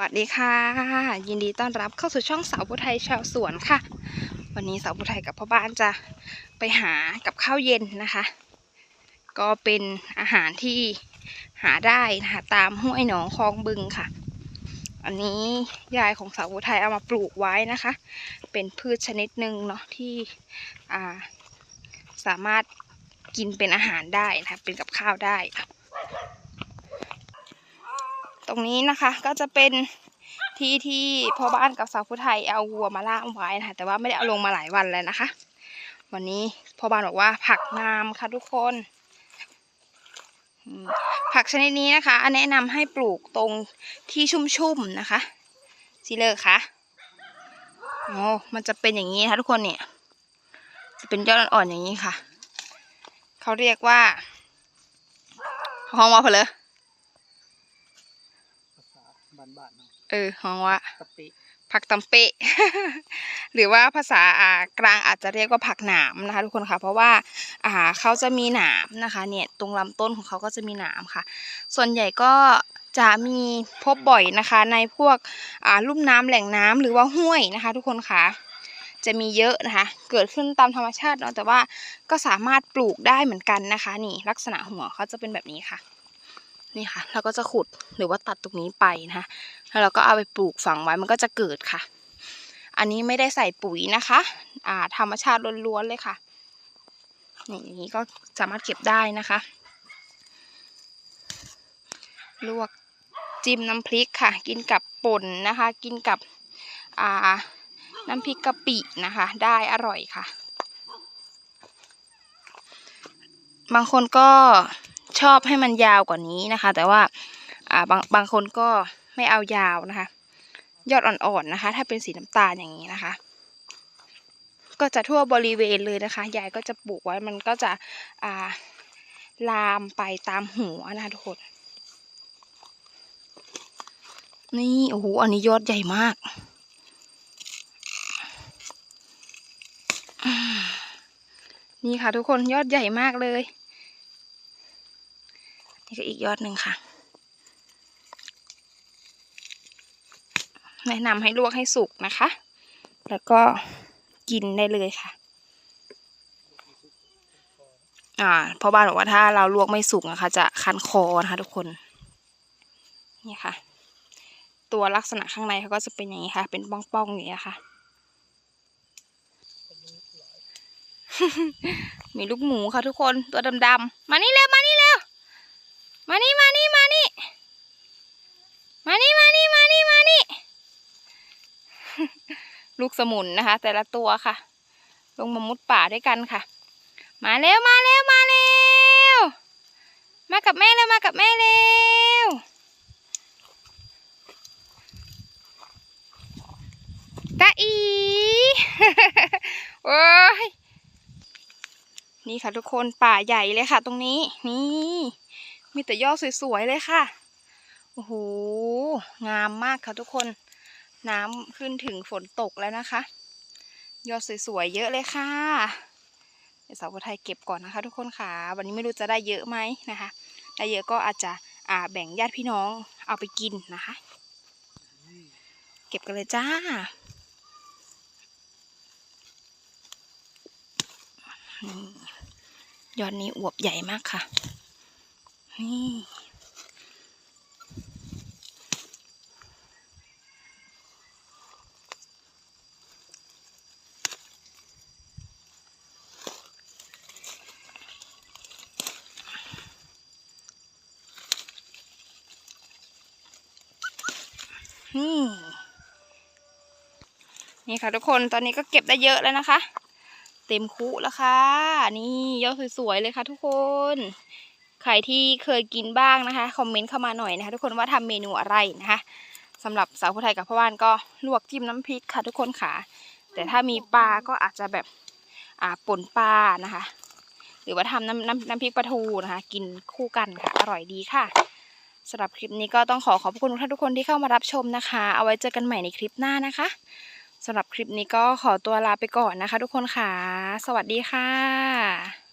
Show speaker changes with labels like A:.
A: สวัสดีค่ะ ยินดีต้อนรับเข้าสู่ช่องสาวผู้ไทยชาวสวนค่ะ วันนี้สาวผู้ไทยกับพ่อบ้านจะไปหากับข้าวเย็นนะคะ ก็เป็นอาหารที่หาได้นะคะตามห้วยหนองคลองบึงค่ะ อันนี้ยายของสาวผู้ไทยเอามาปลูกไว้นะคะ เป็นพืชชนิดหนึ่งเนาะที่สามารถกินเป็นอาหารได้นะคะเป็นกับข้าวได้ ตรงนี้นะคะก็จะเป็นที่ที่พ่อบ้านกับสาวผู้ไทยเอาวัวมาล่ามไว้นะคะแต่ว่าไม่ได้เอาลงมาหลายวันแล้วนะคะ วันนี้พ่อบ้านบอกว่าผักงามค่ะทุกคนผักชนิดนี้นะคะแนะนำให้ปลูกตรงที่ชุ่มๆนะคะสิเลอร์คะโอ้มันจะเป็นอย่างนี้นะคะทุกคนเนี่ย จะเป็นยอดอ่อนๆอย่างนี้ค่ะ เขาเรียกว่าห้องว่าเพลย
B: ภาษา บ้านๆเนาะ
A: เออห้องว่า
B: กะปิ
A: ผักตำเปะ หรือว่าภาษาอ่ากลางอาจจะเรียกว่าผักหนามนะคะ ทุกคนค่ะ เพราะว่าอ่าเขาจะมีหนามนะคะ เนี่ยตรงลำต้นของเขาก็จะมีหนามค่ะ ส่วนใหญ่ก็จะมีพบบ่อยนะคะ ในพวกอ่าลุ่มน้ำแหล่งน้ำหรือว่าห้วยนะคะ ทุกคนค่ะ จะมีเยอะนะคะ เกิดขึ้นตามธรรมชาติเนาะแต่ว่าก็สามารถปลูกได้เหมือนกันนะคะ นี่ลักษณะหัวเขาจะเป็นแบบนี้ค่ะ นี่ค่ะ เราก็จะขุดหรือว่าตัดตรงนี้ไปนะคะแล้วเราก็เอาไปปลูกฝังไว้มันก็จะเกิดค่ะ อันนี้ไม่ได้ใส่ปุ๋ยนะคะ อ่า ธรรมชาติล้วนๆเลยค่ะนี่อย่างนี้ก็สามารถเก็บได้นะคะ ลวกจิ้มน้ำพริกค่ะ กินกับป่นนะคะ กินกับอ่าน้ำพริกกะปินะคะ ได้อร่อยค่ะ บางคนก็ ชอบให้มันยาวกว่านี้นะคะ แต่ว่าอ่าบางบางคนก็ไม่เอายาวนะคะ ยอดอ่อนๆนะคะ ถ้าเป็นสีน้ำตาลอย่างนี้นะคะ ก็จะทั่วบริเวณเลยนะคะยายก็จะปลูกไว้มันก็จะอ่าลามไปตามหัวนะคะทุกคนนี่โอ้โหอันนี้ยอดใหญ่มากนี่ค่ะทุกคนยอดใหญ่มากเลย ก็อีกยอดหนึ่งค่ะ แนะนำให้ลวกให้สุกนะคะ แล้วก็กินได้เลยค่ะ อ่าเพราะบ้านบอกว่าถ้าเราลวกไม่สุกนะคะ จะคันคอนะคะทุกคน นี่ค่ะ ตัวลักษณะข้างในเขาก็จะเป็นอย่างนี้ค่ะ เป็นป้องๆอย่างนี้ค่ะ มีลูกหมูค่ะทุกคนตัวดำๆ มานี่เร็ว มานี่เร็ว มานี่มานี่มานี่มานี่มานี่มานี่มานี่ลูกสมุนนะคะ แต่ละตัวค่ะ ลงมามุดป่าด้วยกันค่ะ มาเร็วมาเร็วมาเร็วมากับแม่เร็วมากับแม่เร็วตาอีโอ้ยนี่ค่ะทุกคนป่าใหญ่เลยค่ะ ตรงนี้ นี่ มีแต่ยอดสวยๆเลยค่ะ โอ้โห งามมากค่ะทุกคน น้ำขึ้นถึงฝนตกแล้วนะคะ ยอดสวยๆเยอะเลยค่ะ เดี๋ยวสาวไทยเก็บก่อนนะคะ ทุกคนค่ะ วันนี้ไม่รู้จะได้เยอะไหมนะคะ ได้เยอะก็อาจจะอ่าแบ่งญาติพี่น้องเอาไปกินนะคะ เก็บกันเลยจ้ายอดนี้อวบใหญ่มากค่ะ นี่ นี่ นี่ค่ะทุกคนตอนนี้ก็เก็บได้เยอะแล้วนะคะ เต็มคุแล้วค่ะ นี่ยอดสวยๆเลยค่ะทุกคน ใครที่เคยกินบ้างนะคะ คอมเมนต์เข้ามาหน่อยนะคะทุกคนว่าทำเมนูอะไรนะคะสำหรับสาวผู้ไทยกับพ่อบ้านก็ลวกจิ้มน้ำพริกค่ะทุกคนค่ะ แต่ถ้ามีปลาก็อาจจะแบบอ่าป่นปลานะคะ หรือว่าทำน้ำน้ำน้ำพริกปลาทูนะคะ กินคู่กันค่ะ อร่อยดีค่ะสำหรับคลิปนี้ก็ต้องขอขอบคุณทุกคนที่เข้ามารับชมนะคะ เอาไว้เจอกันใหม่ในคลิปหน้านะคะสำหรับคลิปนี้ก็ขอตัวลาไปก่อนนะคะ ทุกคนค่ะ สวัสดีค่ะ